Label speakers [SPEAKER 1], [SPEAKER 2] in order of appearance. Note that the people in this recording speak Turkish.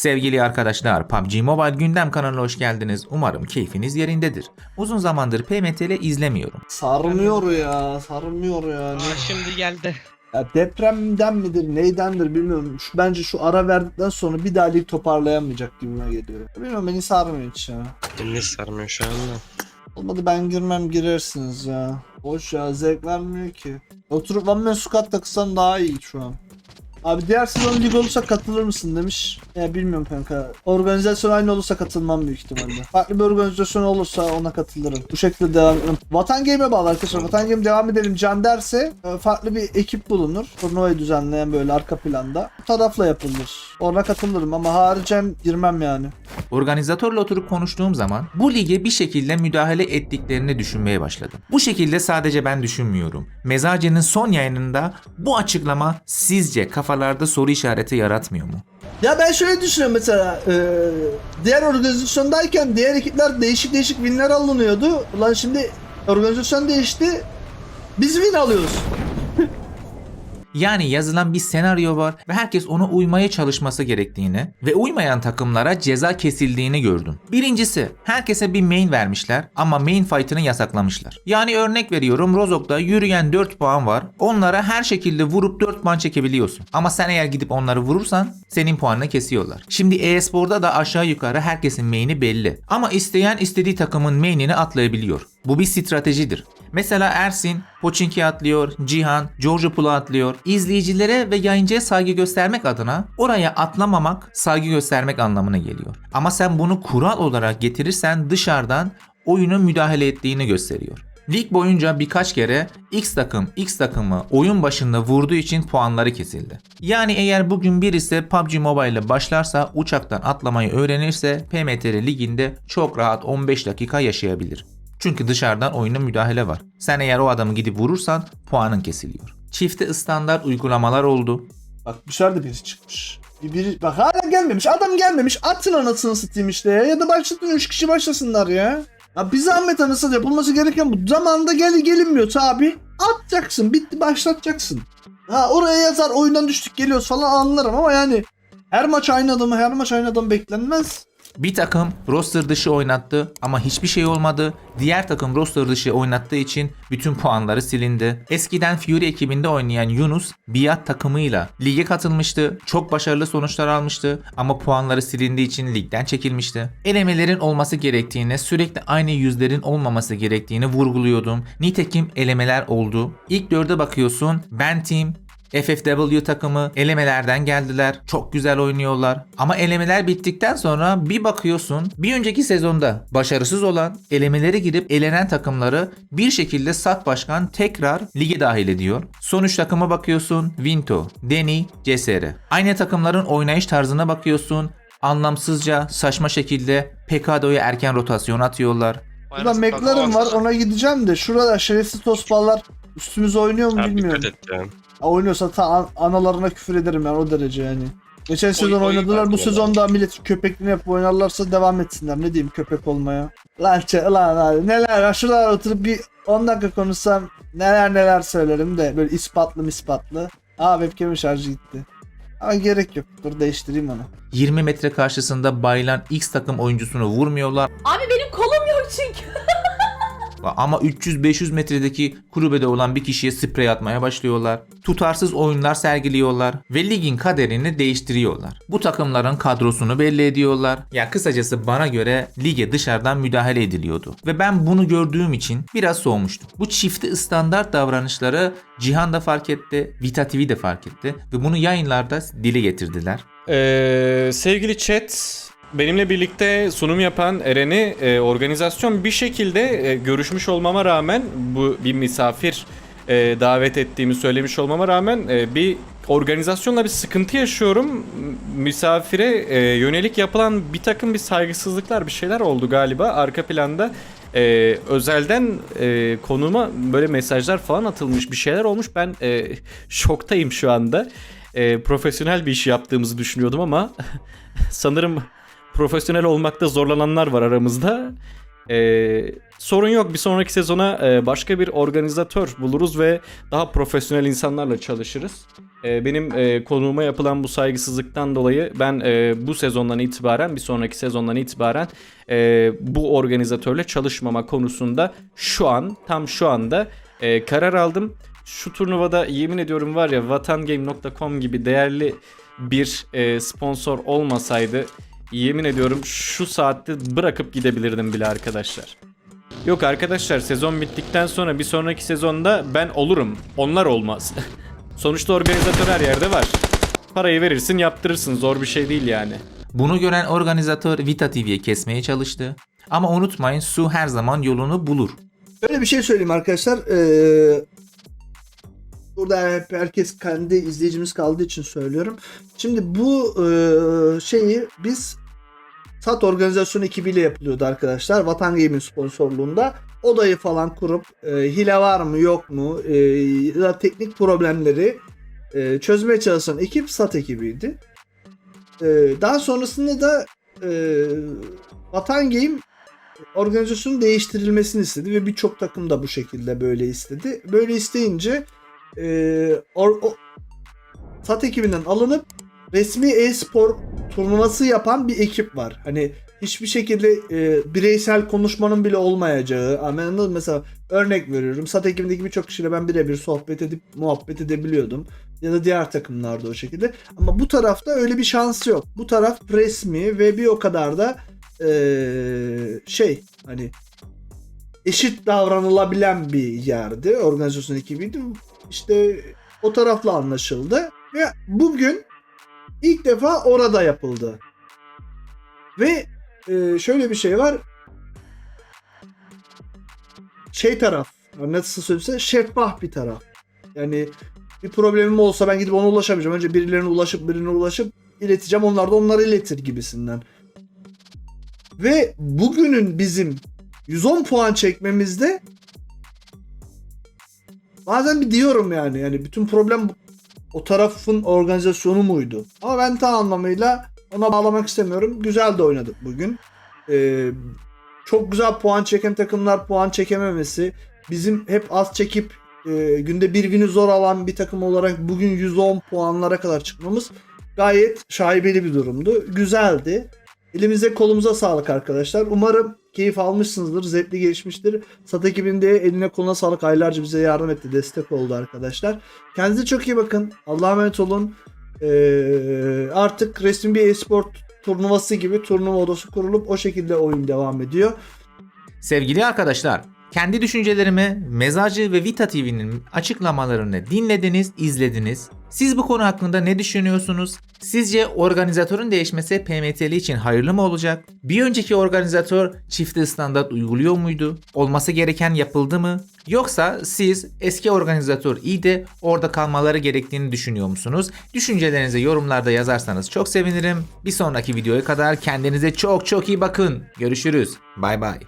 [SPEAKER 1] Sevgili arkadaşlar, PUBG Mobile gündem kanalına hoş geldiniz. Umarım keyfiniz yerindedir. Uzun zamandır PMTL izlemiyorum.
[SPEAKER 2] Sarmıyor ya, sarmıyor yani.
[SPEAKER 3] Aa, şimdi geldi.
[SPEAKER 2] Ya depremden midir, neydendir bilmiyorum. Şu, bence şu ara verdikten sonra bir daha lig toparlayamayacak gibime geliyor. Bilmiyorum beni sarmıyor hiç ya.
[SPEAKER 3] Beni sarmıyor şu anda.
[SPEAKER 2] Olmadı ben girmem girersiniz ya. Boş ya zevk vermiyor ki. Oturup One Man Squad takılsam daha iyi şu an. Abi diğer sezon lig olursa katılır mısın demiş. Ya bilmiyorum kanka. Organizasyon aynı olursa katılmam büyük ihtimalle. Farklı bir organizasyon olursa ona katılırım. Bu şekilde devam edelim. Vatan Game'e bağlı arkadaşlar. Vatan Game devam edelim. Can derse e, farklı bir ekip bulunur. Turnuvayı düzenleyen böyle arka planda. Bu tarafla yapılır. Ona katılırım ama haricen girmem yani.
[SPEAKER 1] Organizatörle oturup konuştuğum zaman bu lige bir şekilde müdahale ettiklerini düşünmeye başladım. Bu şekilde sadece ben düşünmüyorum. Mezace'nin son yayınında bu açıklama sizce kafalarda soru işareti yaratmıyor mu?
[SPEAKER 2] Ya ben şöyle düşünüyorum mesela e, diğer organizasyondayken diğer ekipler değişik değişik winler alınıyordu. Ulan şimdi organizasyon değişti. Biz win alıyoruz.
[SPEAKER 1] Yani yazılan bir senaryo var ve herkes ona uymaya çalışması gerektiğini ve uymayan takımlara ceza kesildiğini gördüm. Birincisi herkese bir main vermişler ama main fight'ını yasaklamışlar. Yani örnek veriyorum Rozok'ta yürüyen 4 puan var. Onlara her şekilde vurup 4 puan çekebiliyorsun. Ama sen eğer gidip onları vurursan senin puanını kesiyorlar. Şimdi e-sporda da aşağı yukarı herkesin main'i belli. Ama isteyen istediği takımın main'ini atlayabiliyor. Bu bir stratejidir. Mesela Ersin, Pochinki atlıyor, Cihan, George Pool'a atlıyor. İzleyicilere ve yayıncıya saygı göstermek adına oraya atlamamak saygı göstermek anlamına geliyor. Ama sen bunu kural olarak getirirsen dışarıdan oyunun müdahale ettiğini gösteriyor. Lig boyunca birkaç kere X takım X takımı oyun başında vurduğu için puanları kesildi. Yani eğer bugün birisi PUBG Mobile ile başlarsa uçaktan atlamayı öğrenirse PMTR liginde çok rahat 15 dakika yaşayabilir. Çünkü dışarıdan oyuna müdahale var. Sen eğer o adamı gidip vurursan puanın kesiliyor. Çifte standart uygulamalar oldu.
[SPEAKER 2] Bak dışarıda birisi çıkmış. Bir, biri, bak hala gelmemiş. Adam gelmemiş. Atın anasını satayım işte ya. Ya da başlatın 3 kişi başlasınlar ya. Ya bir zahmet anasını yapılması gereken bu. Zamanında gel gelinmiyor abi. Atacaksın. Bitti başlatacaksın. Ha oraya yazar oyundan düştük geliyoruz falan anlarım ama yani her maç aynı adamı her maç aynı adam beklenmez.
[SPEAKER 1] Bir takım roster dışı oynattı ama hiçbir şey olmadı. Diğer takım roster dışı oynattığı için bütün puanları silindi. Eskiden Fury ekibinde oynayan Yunus Biat takımıyla lige katılmıştı. Çok başarılı sonuçlar almıştı ama puanları silindiği için ligden çekilmişti. Elemelerin olması gerektiğini, sürekli aynı yüzlerin olmaması gerektiğini vurguluyordum. Nitekim elemeler oldu. İlk dörde bakıyorsun. Ben Team, FFW takımı elemelerden geldiler. Çok güzel oynuyorlar. Ama elemeler bittikten sonra bir bakıyorsun bir önceki sezonda başarısız olan elemeleri girip elenen takımları bir şekilde Sat Başkan tekrar lige dahil ediyor. Sonuç takıma bakıyorsun Vinto, Deni, CSR. Aynı takımların oynayış tarzına bakıyorsun. Anlamsızca saçma şekilde Pekado'ya erken rotasyon atıyorlar.
[SPEAKER 2] Burada McLaren var ona gideceğim de şurada şerefsiz tosballar üstümüze oynuyor mu
[SPEAKER 3] Abi
[SPEAKER 2] bilmiyorum.
[SPEAKER 3] dikkat et ya.
[SPEAKER 2] Ha, oynuyorsa ta an- analarına küfür ederim yani o derece yani. Geçen sezon
[SPEAKER 3] oy
[SPEAKER 2] oynadılar bu
[SPEAKER 3] yapıyorlar.
[SPEAKER 2] sezonda millet köpekliğini yapıp oynarlarsa devam etsinler ne diyeyim köpek olmaya. Lan çe- lan abi neler ya şurada oturup bir 10 dakika konuşsam neler neler söylerim de böyle ispatlı ispatlı. Aa webcam'in şarjı gitti. Ama gerek yok dur değiştireyim onu.
[SPEAKER 1] 20 metre karşısında bayılan X takım oyuncusunu vurmuyorlar.
[SPEAKER 4] Abi benim kolum yok çünkü.
[SPEAKER 1] Ama 300-500 metredeki kulübede olan bir kişiye sprey atmaya başlıyorlar. Tutarsız oyunlar sergiliyorlar ve ligin kaderini değiştiriyorlar. Bu takımların kadrosunu belli ediyorlar. Ya kısacası bana göre lige dışarıdan müdahale ediliyordu. Ve ben bunu gördüğüm için biraz soğumuştum. Bu çifte standart davranışları Cihan da fark etti, Vita TV de fark etti ve bunu yayınlarda dile getirdiler.
[SPEAKER 5] Ee, sevgili chat, benimle birlikte sunum yapan Eren'i e, organizasyon bir şekilde e, görüşmüş olmama rağmen bu bir misafir e, davet ettiğimi söylemiş olmama rağmen e, bir organizasyonla bir sıkıntı yaşıyorum. Misafire e, yönelik yapılan bir takım bir saygısızlıklar bir şeyler oldu galiba arka planda. e, özelden e, konuma böyle mesajlar falan atılmış bir şeyler olmuş. Ben e, şoktayım şu anda. E, profesyonel bir iş yaptığımızı düşünüyordum ama sanırım profesyonel olmakta zorlananlar var aramızda. Ee, sorun yok bir sonraki sezona e, başka bir organizatör buluruz ve daha profesyonel insanlarla çalışırız. Ee, benim e, konuğuma yapılan bu saygısızlıktan dolayı ben e, bu sezondan itibaren bir sonraki sezondan itibaren e, bu organizatörle çalışmama konusunda şu an tam şu anda e, karar aldım. Şu turnuvada yemin ediyorum var ya vatangame.com gibi değerli bir e, sponsor olmasaydı yemin ediyorum şu saatte bırakıp gidebilirdim bile arkadaşlar. Yok arkadaşlar sezon bittikten sonra bir sonraki sezonda ben olurum. Onlar olmaz. Sonuçta organizatör her yerde var. Parayı verirsin yaptırırsın zor bir şey değil yani.
[SPEAKER 1] Bunu gören organizatör Vita TV'ye kesmeye çalıştı. Ama unutmayın su her zaman yolunu bulur.
[SPEAKER 2] Öyle bir şey söyleyeyim arkadaşlar. Ee, burada hep herkes kendi izleyicimiz kaldığı için söylüyorum. Şimdi bu e, şeyi biz SAT organizasyon ekibiyle yapılıyordu arkadaşlar. Vatan Game'in sponsorluğunda. Odayı falan kurup e, hile var mı yok mu e, ya teknik problemleri e, çözmeye çalışan ekip SAT ekibiydi. E, daha sonrasında da e, Vatan Game organizasyonun değiştirilmesini istedi ve birçok takım da bu şekilde böyle istedi. Böyle isteyince e, or, o, SAT ekibinden alınıp resmi e-spor turnuvası yapan bir ekip var. Hani hiçbir şekilde e, bireysel konuşmanın bile olmayacağı. Anladın? Mesela örnek veriyorum. SAT ekibindeki birçok kişiyle ben birebir sohbet edip muhabbet edebiliyordum. Ya da diğer takımlarda o şekilde. Ama bu tarafta öyle bir şans yok. Bu taraf resmi ve bir o kadar da eee, şey hani eşit davranılabilen bir yerdi. Organizasyon ekibiydi. İşte o tarafla anlaşıldı. Ve bugün ilk defa orada yapıldı. Ve eee, şöyle bir şey var. Şey taraf nasıl söylese şeffaf bir taraf. Yani bir problemim olsa ben gidip ona ulaşamayacağım. Önce birilerine ulaşıp birine ulaşıp ileteceğim. Onlar da onları iletir gibisinden. Ve bugünün bizim 110 puan çekmemizde bazen bir diyorum yani yani bütün problem o tarafın organizasyonu muydu? Ama ben tam anlamıyla ona bağlamak istemiyorum. Güzel de oynadık bugün. Ee, çok güzel puan çeken takımlar puan çekememesi. Bizim hep az çekip e, günde bir günü zor alan bir takım olarak bugün 110 puanlara kadar çıkmamız gayet şaibeli bir durumdu. Güzeldi. Elimize kolumuza sağlık arkadaşlar. Umarım keyif almışsınızdır. Zevkli geçmiştir. Sat ekibinde eline koluna sağlık. Aylarca bize yardım etti. Destek oldu arkadaşlar. Kendinize çok iyi bakın. Allah'a emanet olun. Ee, artık resmi bir e-spor turnuvası gibi turnuva odası kurulup o şekilde oyun devam ediyor.
[SPEAKER 1] Sevgili arkadaşlar, kendi düşüncelerimi Mezarcı ve Vita TV'nin açıklamalarını dinlediniz, izlediniz. Siz bu konu hakkında ne düşünüyorsunuz? Sizce organizatörün değişmesi PMT'li için hayırlı mı olacak? Bir önceki organizatör çifte standart uyguluyor muydu? Olması gereken yapıldı mı? Yoksa siz eski organizatör iyi de orada kalmaları gerektiğini düşünüyor musunuz? Düşüncelerinizi yorumlarda yazarsanız çok sevinirim. Bir sonraki videoya kadar kendinize çok çok iyi bakın. Görüşürüz. Bay bay.